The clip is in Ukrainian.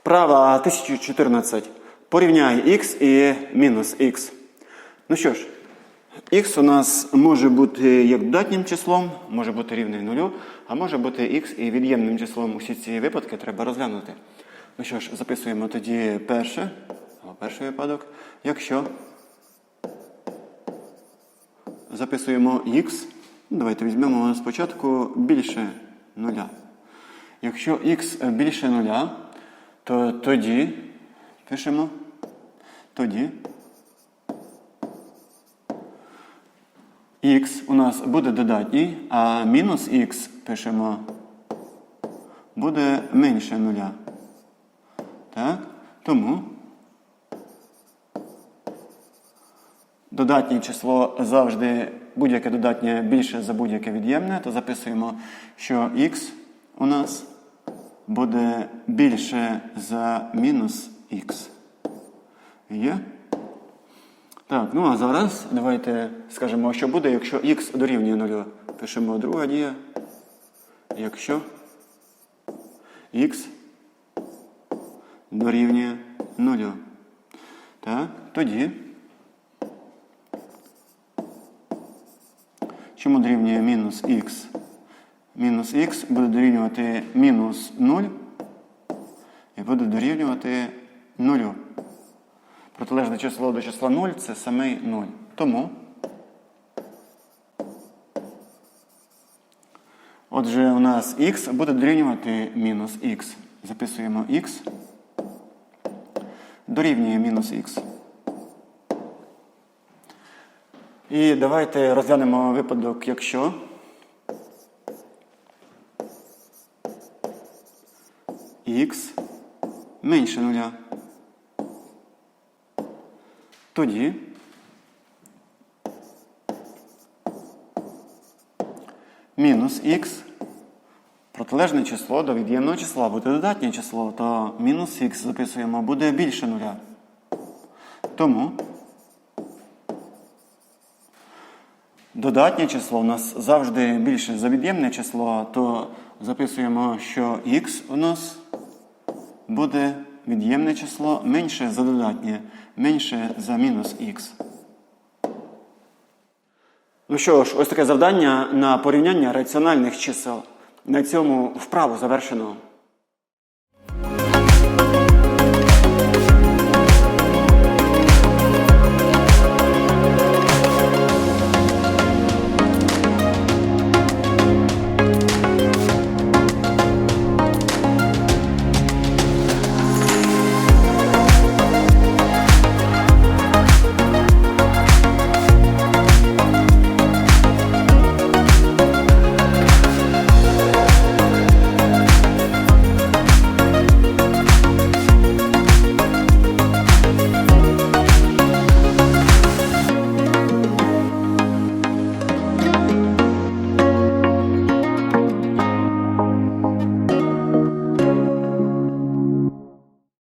Вправа 1014. Порівняй х і мінус х. Ну що ж, х у нас може бути як додатнім числом, може бути рівний нулю, а може бути х і від'ємним числом. Усі ці випадки треба розглянути. Ну що ж, записуємо тоді перше, перший випадок. Якщо записуємо ну, давайте візьмемо спочатку більше нуля. Якщо х більше нуля, то тоді пишемо тоді х у нас буде додатній, а мінус х пишемо буде менше нуля. Так? Тому додатнє число завжди будь-яке додатнє більше за будь-яке від'ємне, то записуємо, що х у нас буде більше за мінус х. Є? Так, ну а зараз давайте скажемо, що буде, якщо х дорівнює нулю. Пишемо друга дія. Якщо х дорівнює нулю. Так, тоді. Чому дорівнює мінус х? Мінус х буде дорівнювати мінус 0 і буде дорівнювати 0. Протилежне число до числа 0 це самий 0. Тому. Отже, у нас х буде дорівнювати мінус х. Записуємо х. Дорівнює мінус х. І давайте розглянемо випадок, якщо х менше нуля. Тоді мінус х протилежне число до від'ємного числа буде додатнє число, то мінус х записуємо буде більше нуля. Тому додатнє число у нас завжди більше за від'ємне число, то записуємо, що х у нас буде від'ємне число менше за додатнє, менше за мінус х. Ну що ж, ось таке завдання на порівняння раціональних чисел. На цьому вправу завершено.